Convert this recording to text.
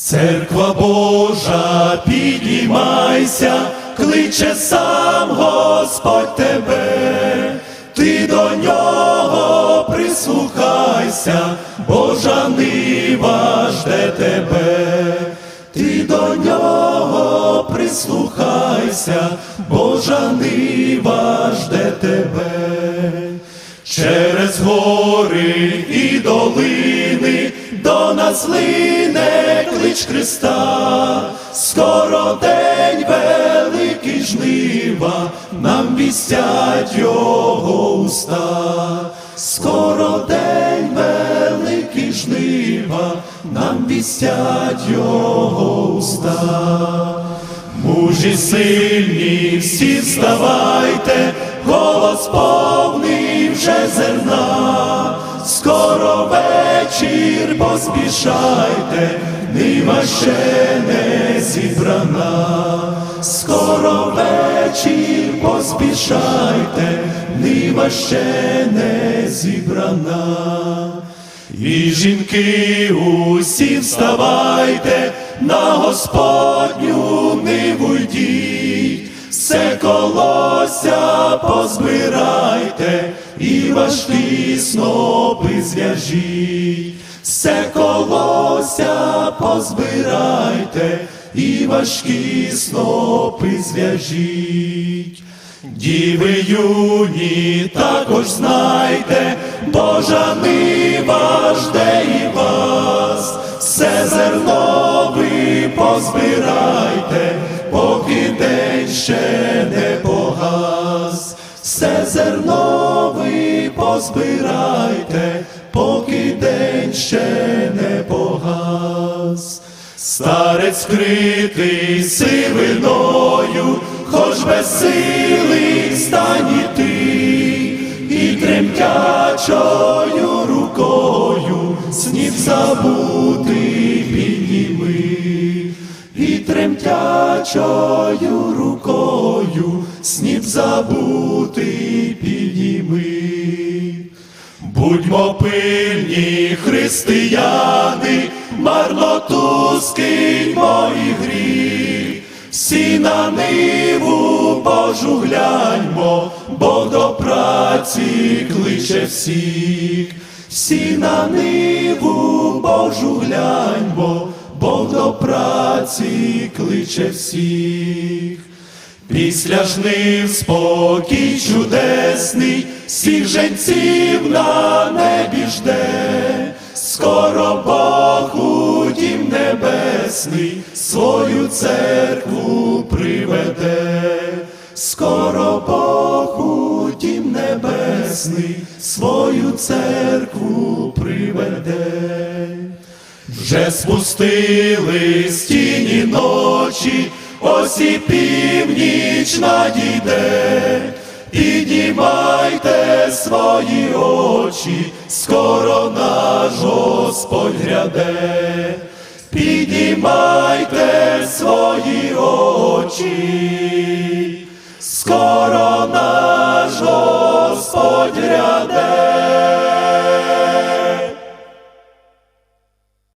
Церква Божа, підіймайся, кличе сам Господь тебе, ти до нього прислухайся, Божа нива жде тебе, ти до нього прислухайся, Божа нива жде тебе. Через гори і долини до нас лине клич Христа, скоро день великий жнива, нам вістять його уста, скоро день великий жнива, нам вістять його уста. Мужі сильні, всі вставайте, голос повний вже зерна, вечір поспішайте, нива ще не зібрана, скоро вечір поспішайте, нива ще не зібрана. І жінки усі вставайте, на Господню ниву йдіть, все колося позбирайте, і важкі снопи зв'яжіть, все колося позбирайте, і важкі снопи зв'яжіть. Діви юні, також знайте, Божа нива жде і вас, все зерно ви позбирайте, поки день ще не погас, все зерно ви позбирайте, поки день ще не погас. Старець вкритий сивиною, хоч без сили стань іти, і тремтячою рукою снів забути підніми, і тремтячою рукою снів забути підніми. Будьмо пильні, християни, марноту скиньмо і гріх, всі на ниву Божу гляньмо, Бог до праці кличе всіх, всі на ниву Божу гляньмо, Бог до праці кличе всіх. Після жнив спокій чудесний, всіх женців на небі жде, скоро Бог у дім небесний свою церкву приведе, скоро Бог у дім небесний свою церкву приведе. Вже спустили стіні ночі, ось і північ надійде, піднімайте свої очі, скоро наш Господь гряде, піднімайте свої очі, скоро наш Господь гряде.